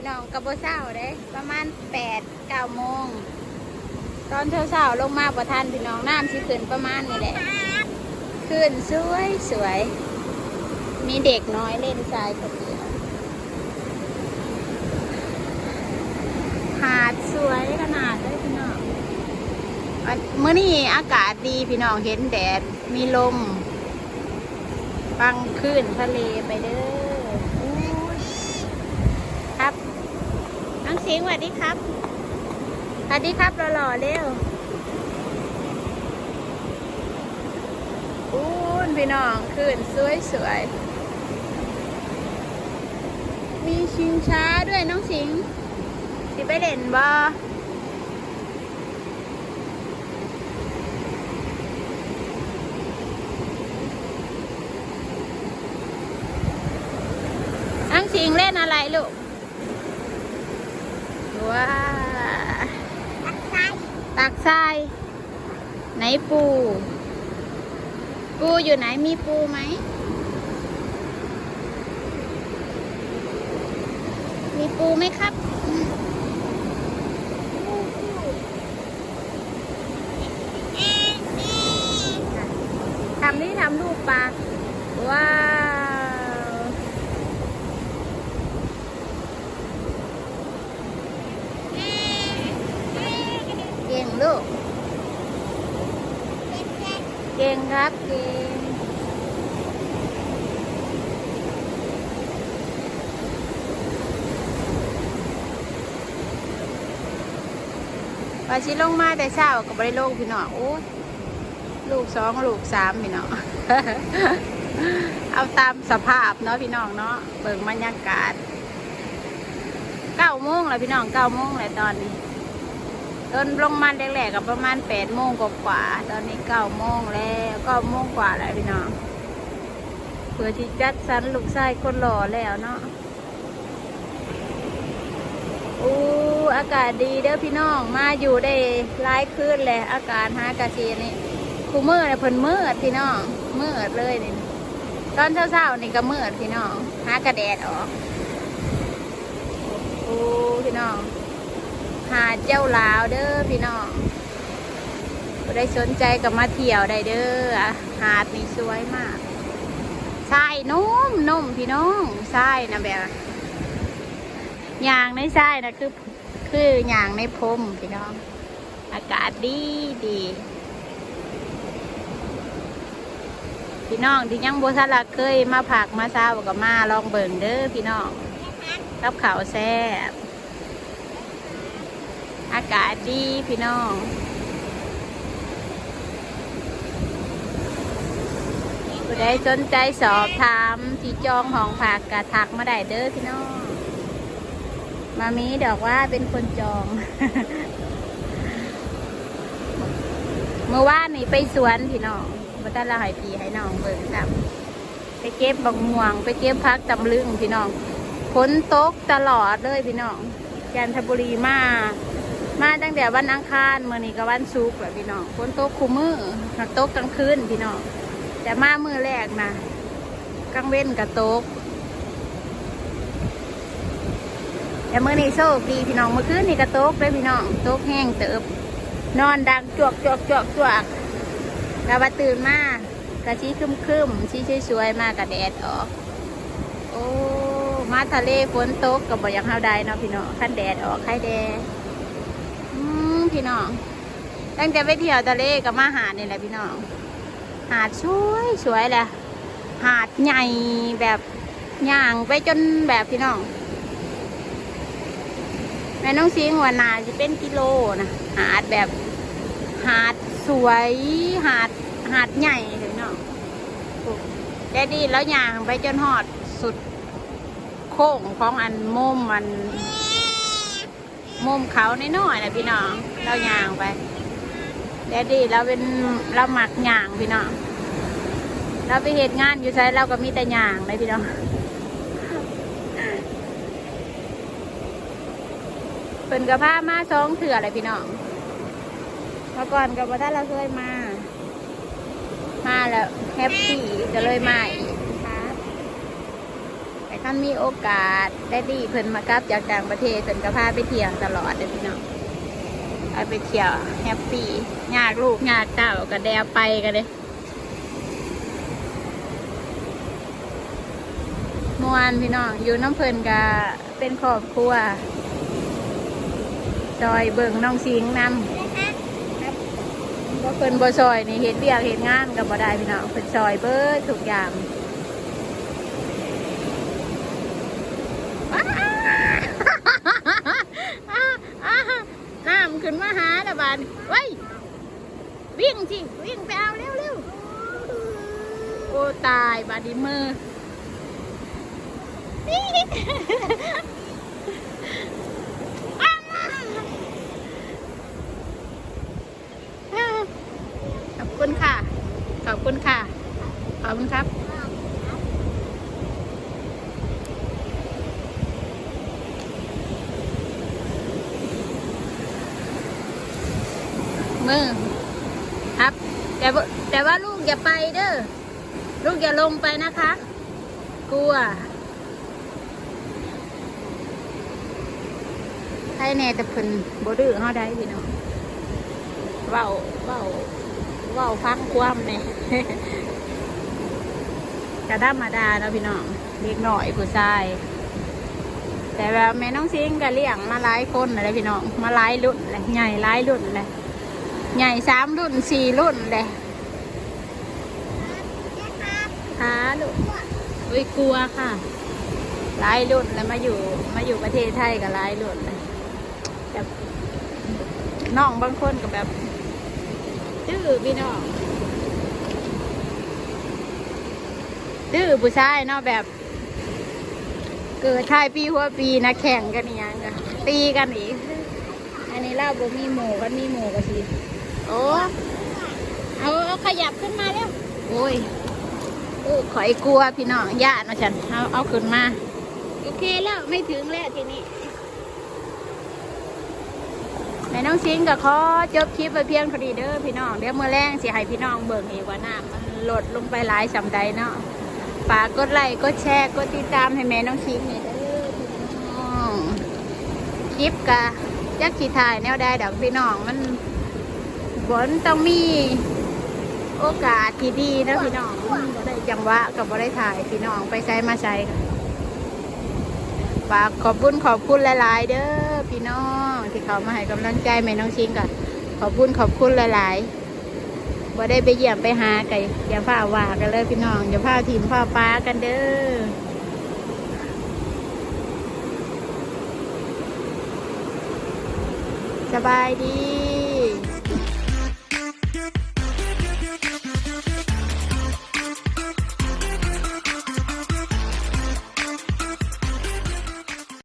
พี่น้องกับโบเช้าเด้ ประมาณแปดเก้าโมง ตอนเช้าเช้าลงมาประทันพี่น้องน้ำสิขึ้นประมาณนี้แหละขึ้นสวยสวย มีเด็กน้อยเล่นทรายคนเดียวหาดสวยขนาดเลยพี่น้องเมื่อนี้อากาศดีพี่น้องเห็นแดดมีลม ฟังคลื่นทะเลไปเด้อยครับ น้องสิงห์สวัสดีครับสวัสดีครับหล่อๆเร็วอู้นพี่น้องคลื่นสวยๆ มีชิงช้าด้วยน้องสิงห์สิไปเด่นบ่น้องสิงห์เล่นอะไรลูก ว้าตักทรายไหนปู ปูอยู่ไหนมีปูไหมมีปูไหมครับทำนี่ทำลูกปลาว้าว เก่งลูก เก่งครับเก่งว่าชิลงมาแต่เช้าก็บริโลกพี่น้องโอ้ลูกสองลูกสามพี่น้องเอาตามสภาพเนาะพี่น้องเนาะเบิ่งบรรยากาศเก้าโมงแล้วพี่น้องเก้าโมงแล้วตอนนี้ ตอนลงมาแรกๆกับประมาณแปดโมงกว่าๆตอนนี้เก้าโมงแล้วเก้าโมงกว่าแล้วพี่น้องเพื่อที่จัดสรรลูกชายคนหล่อแล้วเนาะอู้อากาศดีเด้อพี่น้องมาอยู่ได้หลายคืนเลยอากาศฮากาชีนี่คูมืดเนี่ยเพิ่นมืดพี่น้องมืดเลยนี่ตอนเช้าๆนี่ก็มืดพี่น้องหากระแดดออกโอ้พี่น้อง หาเจ้าลาวเด้อพี่น้องได้สนใจก็มาเที่ยวได้เด้อหาดนี่สวยมากทรายนุ่มนุ่มพี่น้องทรายนะแบบยางในทรายนะคือ คือยางในพรมพี่น้อง อากาศดีดีพี่น้องที่ยังโบัทันละเคยมาผักมาซาวกับมาลองเบิ่งเด้อพี่น้องรับข่าวแซ่บ อากาศดีพี่น้องผู้ใดสนใจสอบถามที่จองห้องผักกะทักมาได้เด้อพี่น้อง มามีดอกว่าเป็นคนจอง เมื่อวานนี่ไปสวนพี่น้องมาตั้งละหายปีให้น้องเบิ่งครับไปเก็บบักม่วง ไปเก็บพักตำลึงพี่น้องฝนตกตลอดเลยพี่น้องจันทบุรีมา มาตั้งแต่วันอังคารเมื่อนี้ก็วันศุกร์แหละพี่น้องฝนตกคู่มือหักตกกลางคืนพี่น้องแต่มามือแรกนะกลางเว้นกับตกแต่เมื่อนี้โชคดีพี่น้องเมื่อคืนนี่ก็ตกเลยพี่น้องตกแห้งเติบ นอนดังจวกจวกจวกจวกกะว่าตื่นมากกะชี้คึมคึมชี้สวยๆมากกะแดดออก โอ้ มาทะเลฝนตกกับบอย่างเฮาได้เนาะพี่น้องขั้นแดดออกไข่แดด มพี่น้อง ตั้งแต่ไปเที่ยวทะเลกับมาหาดนี่แหละพี่น้อง หาดสวยสวยแหละ หาดใหญ่แบบย่างไปจนแบบพี่น้อง แม่น้องซิงว่านาจะเป็นกิโลนะ หาดแบบ หาดสวย หาดหาดใหญ่เลยเนาะได้ดีแล้วย่างไปจนหอดสุด โค้งของอันมุมมัน มุมเขาในน้อยนะพี่น้อง เราย่างไปแดดดี้เราเป็นเราหมักย่างพี่น้อง เราไปเหตุงานอยู่ใช้เราก็มีแต่ย่างเลยพี่น้องเป็นกระพามาสองเถื่ออะไรพี่น้องเมื่อก่อนกับว่าถ้าเราเคยมา มาแล้วแฮปปี้จะเลยมาอีก คันมีโอกาสได้ดีเพิ่นมากลับจากต่างประเทศเพิ่นก็พาไปเที่ยวตลอดเลยพี่น้องไปเที่ยวแฮปปี้ยากลูกยากเต้าก็แดวไปกันเลยมวนพี่น้องอยู่น้ำเพิ่นก็เป็นครอบครัวซอยเบิ่งน้องสิงนำว่าเพิ่นบ่ซอยนี่เห็นเบียกเห็นงานกับบ่ได้พี่น้องเพิ่นซอยเบิดทุกอย่าง ว้าวน้ำขึ้นมาหา ละบานไว้ยวิ่งจิวิ่งไปเอาเร็วเร็วโอ้ตายบาดนีมือขอบคุณค่ะ ขอบคุณค่ะ ขอบคุณครับ มือครับ แต่ว่าแต่ว่าลูกอย่าไปเด้อลูกอย่าลงไปนะคะ กลัวใครแน่แต่เพิ่นบ่ดื้อเฮาได้พี่น้องเว้าเว้าเว้าฟังความเนี่ยกระธรรมดาเนาะพี่น้องเล็กหน่อยผู้ชาย แต่แบบแม่น้องซิงก็เลี้ยงมาหลายคนเลยพี่น้องมาหลายรุ่นเลยใหญ่หลายรุ่นเลย ใหญ่สามรุ่นสี่รุ่นเลยหาลูกอุ้ยกลัวค่ะหลายรุ่นแล้วมาอยู่มาอยู่ประเทศไทยก็หลายรุ่นเลยแบบน้องบางคนก็แบบดื้อพี่น้องดื้อผู้ชายเนาะแบบ เกิดทายปีหัวปีนะแข่งกันอีหยังกันตีกันอีก อันนี้เล่าบ่มีหมูกันมีหมูกันสิ โอ้เอาเอาขยับขึ้นมาแล้วโอ้ยโอ้ขอยกลัวพี่น้องญาติมาฉันเอาเอาขึ้นมา โอเคแล้วไม่ถึงแล้วทีนี้แม่น้องชิงก็ขอจบคลิปไปเพียงเท่านี้เด้อพี่น้องเดี๋ยวมื่อแรงสิให้พี่น้องเบิ่งอีกว่าน้ำมันลดลงไปหลายสำใดเนาะฝากกดไลค์กดแชร์กดติดตามให้แม่น้องชิงนี่เด้อพี่น้องคลิปกะยักขีถ่ายแนวใดดอกพี่น้องมัน บนต้องมีโอกาสที่ดีนะพี่น้องบ่ได้จังหวะกับบ่ได้ถ่ายพี่น้องไปใช้มาใช้ฝากขอบคุณขอบคุณหลาย ๆ เด้อพี่น้องที่เขามาให้กำลังใจแม่น้องชิงก่อนขอบคุณขอบคุณหลายๆบ่ได้ไปเยี่ยมไปหาไก่อย่าพาว่ากันเลยพี่น้องอย่าพาทีมพาป้ากันเด้อสบายดี